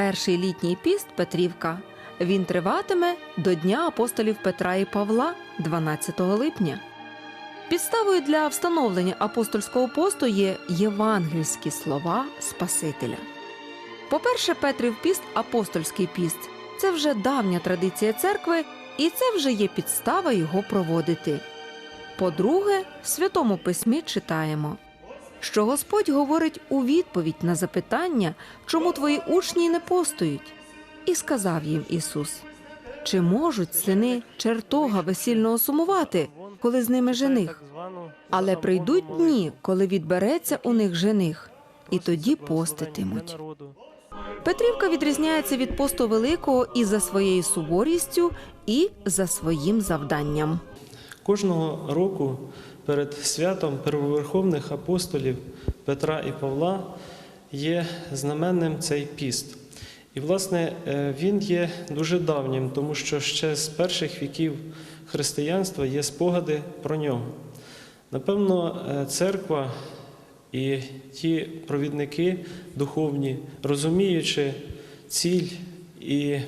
перший літній піст Петрівка. Він триватиме до Дня апостолів Петра і Павла 12 липня. Підставою для встановлення апостольського посту є євангельські слова Спасителя. По-перше, Петрів піст апостольський піст це вже давня традиція церкви, і це вже є підстава його проводити. По-друге, в Святому Письмі читаємо, що Господь говорить у відповідь на запитання, чому твої учні не постують. І сказав їм Ісус: Чи можуть сини чертога весільного сумувати, коли з ними жених? Але прийдуть дні, коли відбереться у них жених, і тоді поститимуть. Петрівка відрізняється від посту великого і за своєю суворістю, і за своїм завданням. Кожного року перед святом первоверховних апостолів Петра і Павла є знаменним цей піст. І, власне, е, він є дуже давнім, тому що ще з перших віків християнства є спогади про нього. Напевно, е, церква і ті провідники духовні, розуміючи ціль і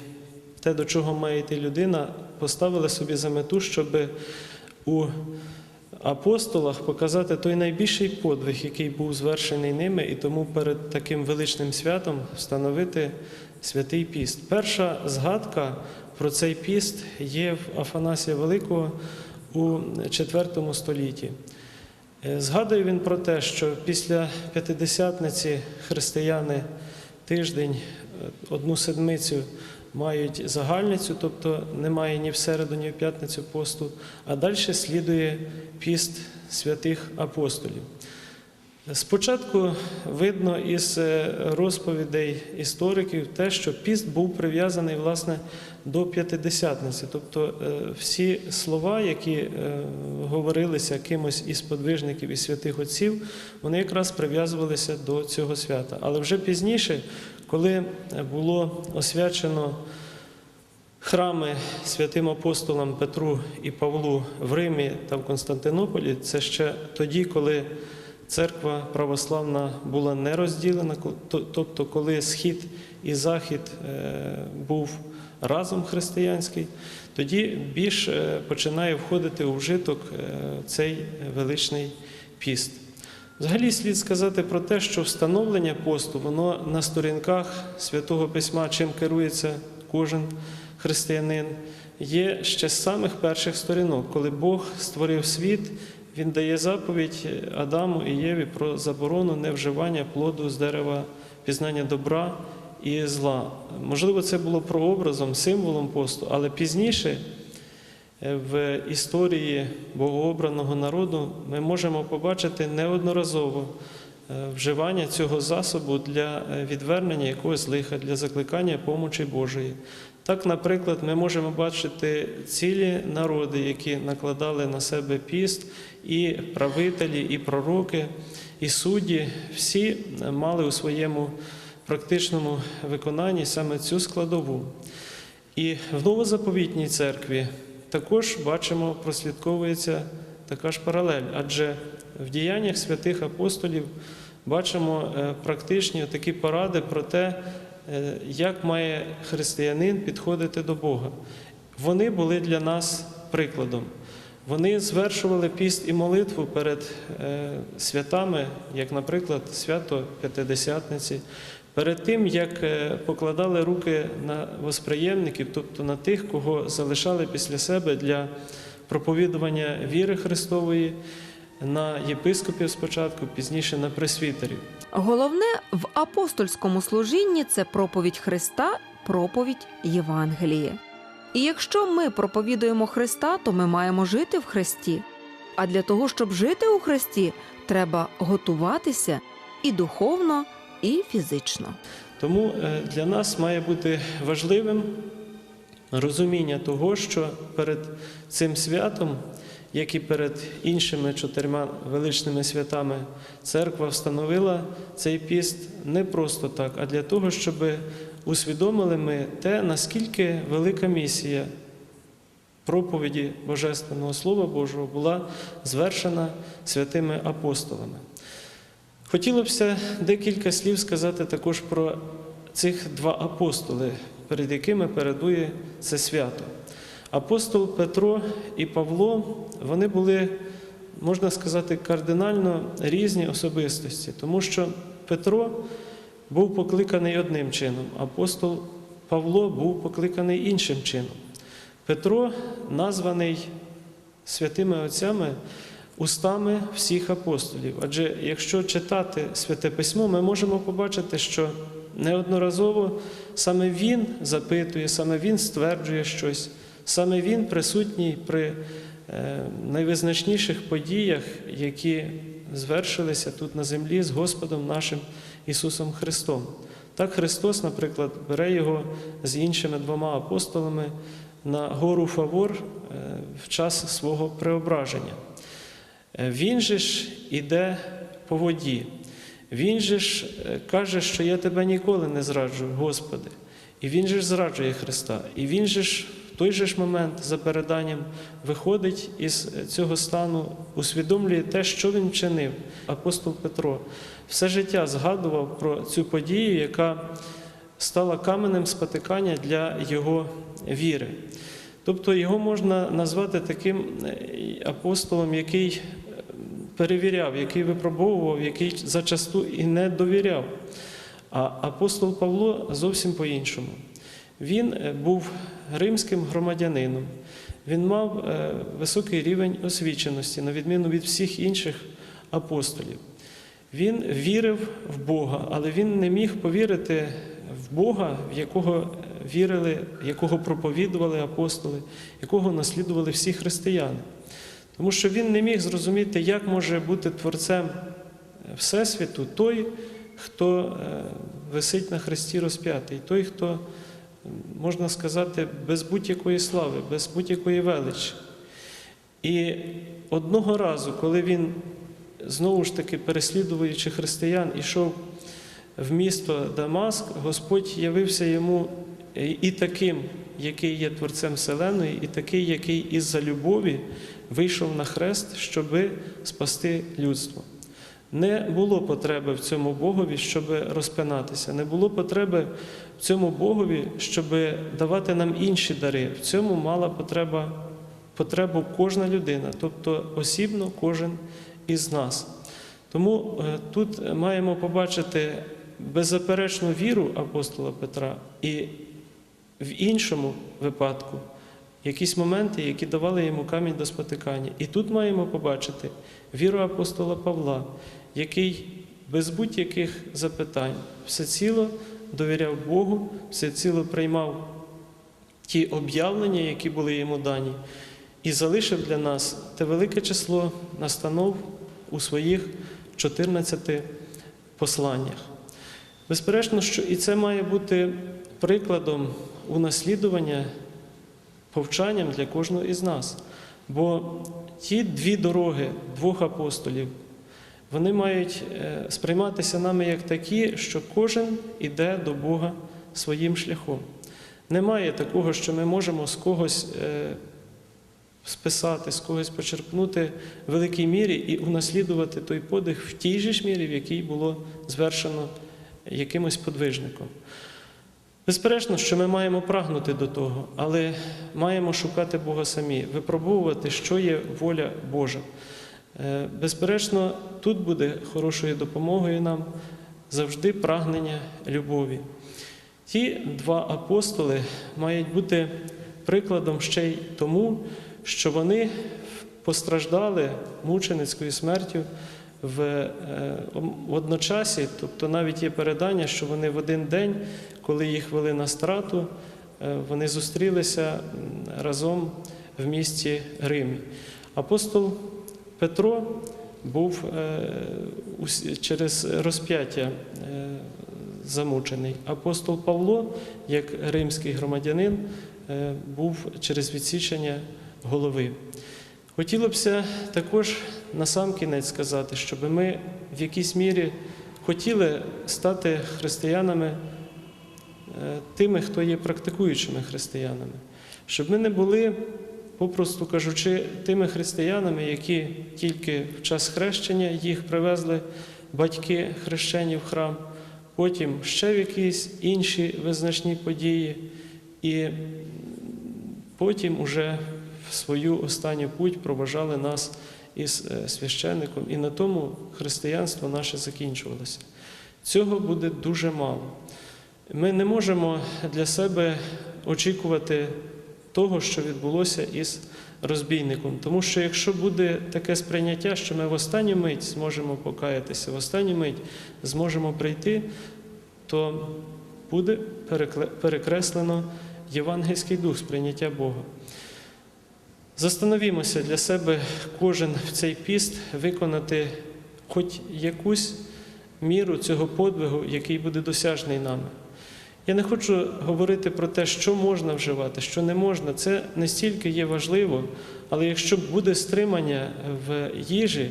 те, до чого має йти людина, поставили собі за мету, щоб у апостолах показати той найбільший подвиг, який був звершений ними, і тому перед таким величним святом встановити святий піст. Перша згадка про цей піст є в Афанасія Великого у IV столітті. Е, Згадує він про те, що після п'ятидесятниці християни тиждень, е, одну седмицю мають загальницю, тобто немає ні в середу, ні в п'ятницю посту, а далі слідує піст святих апостолів. Спочатку видно із е, розповідей істориків те, що піст був прив'язаний власне до п'ятидесятниці, тобто е, всі слова, які е, говорилися кимось із подвижників і святих отців, вони якраз прив'язувалися до цього свята. Але вже пізніше, коли було освячено храми святим апостолам Петру і Павлу в Римі та в Константинополі, це ще тоді, коли церква православна була не розділена, тобто коли схід і захід е, був разом християнський, тоді більш е, починає входити у вжиток е, цей величний піст. Взагалі слід сказати про те, що встановлення посту, воно на сторінках святого письма, чим керується кожен християнин, є ще з самих перших сторінок, коли Бог створив світ. Він дає заповідь Адаму і Єві про заборону невживання плоду з дерева пізнання добра і зла. Можливо, це було прообразом, символом посту, але пізніше е, в історії богообраного народу ми можемо побачити неодноразово е, вживання цього засобу для е, відвернення якогось лиха, для закликання помочі Божої. Так, наприклад, ми можемо бачити цілі народи, які накладали на себе піст, і правителі, і пророки, і судді, всі мали у своєму практичному виконанні саме цю складову. І в новозаповітній церкві також бачимо, прослідковується така ж паралель, адже в діяннях святих апостолів бачимо е, практичні такі поради про те, як має християнин підходити до Бога. Вони були для нас прикладом. Вони звершували піст і молитву перед е, святами, як, наприклад, свято П'ятидесятниці, перед тим, як е, покладали руки на восприємників, тобто на тих, кого залишали після себе для проповідування віри Христової, на єпископів спочатку, пізніше на пресвітерів. Головне в апостольському служінні це проповідь Христа, проповідь Євангелії. І якщо ми проповідуємо Христа, то ми маємо жити в Христі. А для того, щоб жити у Христі, треба готуватися і духовно, і фізично. Тому е, для нас має бути важливим розуміння того, що перед цим святом, як і перед іншими чотирма величними святами, церква встановила цей піст не просто так, а для того, щоб усвідомили ми те, наскільки велика місія проповіді Божественного Слова Божого була звершена святими апостолами. Хотілося б декілька слів сказати також про цих два апостоли, перед якими передує це свято. Апостол Петро і Павло вони були, можна сказати, кардинально різні особистості, тому що Петро був покликаний одним чином, апостол Павло був покликаний іншим чином. Петро названий святими отцями устами всіх апостолів. Адже якщо читати святе письмо, ми можемо побачити, що неодноразово саме він запитує, саме він стверджує щось, саме він присутній при е, найвизначніших подіях, які звершилися тут на землі з Господом нашим Ісусом Христом. Так Христос, наприклад, бере його з іншими двома апостолами на гору Фавор е, в час свого преображення. Е, Він же ж іде по воді. Він же ж каже, що я тебе ніколи не зраджую, Господи. І він же ж зраджує Христа. І він же ж в той же ж момент за переданням виходить із цього стану, усвідомлює те, що він вчинив. Апостол Петро все життя згадував про цю подію, яка стала каменем спотикання для його віри. Тобто його можна назвати таким е, апостолом, який е, перевіряв, який випробовував, який зачасту і не довіряв. А апостол Павло зовсім по-іншому. Він е, був римським громадянином, він мав е, високий рівень освіченості, на відміну від всіх інших апостолів. Він вірив в Бога, але він не міг повірити в Бога, в якого вірили, якого проповідували апостоли, якого наслідували всі християни. Тому що він не міг зрозуміти, як може бути творцем Всесвіту той, хто е, висить на хресті розп'ятий, той, хто, можна сказати, без будь-якої слави, без будь-якої величі. І одного разу, коли він знову ж таки переслідуючи християн, ішов в місто Дамаск, Господь явився йому і таким, який є творцем Вселеної, і такий, який із-за любові вийшов на хрест, щоби спасти людство. Не було потреби в цьому Богові, щоб розпинатися. Не було потреби в цьому Богові, щоб давати нам інші дари. В цьому мала потреба, потребу кожна людина, тобто осібно кожен із нас. Тому е, тут маємо побачити беззаперечну віру апостола Петра і в іншому випадку якісь моменти, які давали йому камінь до спотикання. І тут маємо побачити віру апостола Павла, який без будь-яких запитань всеціло довіряв Богу, всеціло приймав ті об'явлення, які були йому дані, і залишив для нас те велике число настанов у своїх 14 посланнях. Безперечно, що і це має бути прикладом унаслідування, повчанням для кожного із нас. Бо ті дві дороги двох апостолів, вони мають е, сприйматися нами як такі, що кожен іде до Бога своїм шляхом. Немає такого, що ми можемо з когось е, списати, з когось почерпнути в великій мірі і унаслідувати той подих в тій же ж мірі, в якій було звершено якимось подвижником. Безперечно, що ми маємо прагнути до того, але маємо шукати Бога самі, випробовувати, що є воля Божа. Е, Безперечно, тут буде хорошою допомогою нам завжди прагнення любові. Ті два апостоли мають бути прикладом ще й тому, що вони постраждали мученицькою смертю в е, одночасі, тобто навіть є передання, що вони в один день, коли їх вели на страту, е, вони зустрілися разом в місті Римі. Апостол Петро був е, через розп'яття е, замучений. Апостол Павло, як римський громадянин, е, був через відсічення голови. Хотілося б також на сам кінець сказати, щоб ми в якійсь мірі хотіли стати християнами тими, хто є практикуючими християнами, щоб ми не були, попросту кажучи, тими християнами, які тільки в час хрещення їх привезли батьки хрещені в храм, потім ще в якісь інші визначні події, і потім уже в свою останню путь проважали нас із е, священником, і на тому християнство наше закінчувалося. Цього буде дуже мало. Ми не можемо для себе очікувати того, що відбулося із розбійником. Тому що якщо буде таке сприйняття, що ми в останню мить зможемо покаятися, в останню мить зможемо прийти, то буде перекреслено євангельський дух сприйняття Бога. Застановімося для себе кожен в цей піст виконати хоч якусь міру цього подвигу, який буде досяжний нами. Я не хочу говорити про те, що можна вживати, що не можна. Це не стільки є важливо, але якщо буде стримання в їжі,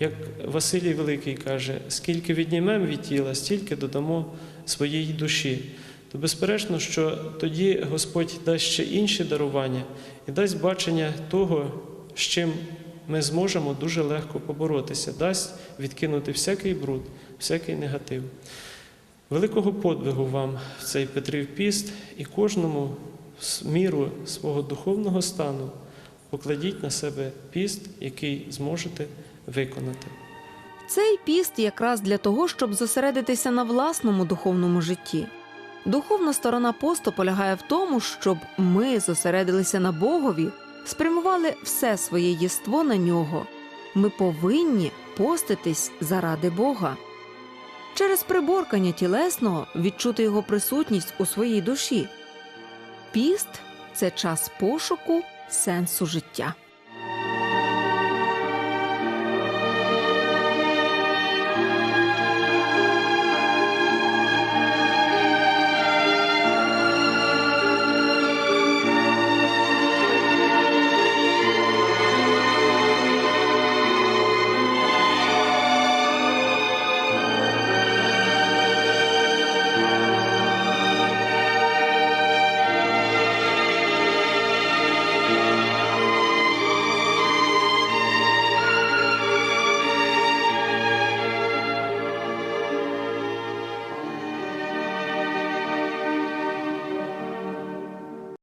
як Василій Великий каже, скільки віднімемо від тіла, стільки додамо своїй душі. То безперечно, що тоді Господь дасть ще інші дарування і дасть бачення того, з чим ми зможемо дуже легко поборотися, дасть відкинути всякий бруд, всякий негатив. Великого подвигу вам в цей Петрів піст і кожному міру свого духовного стану покладіть на себе піст, який зможете виконати. Цей піст якраз для того, щоб зосередитися на власному духовному житті. Духовна сторона посту полягає в тому, щоб ми зосередилися на Богові, спрямували все своє єство на нього. Ми повинні поститись заради Бога. Через приборкання тілесного відчути його присутність у своїй душі. Піст це час пошуку сенсу життя.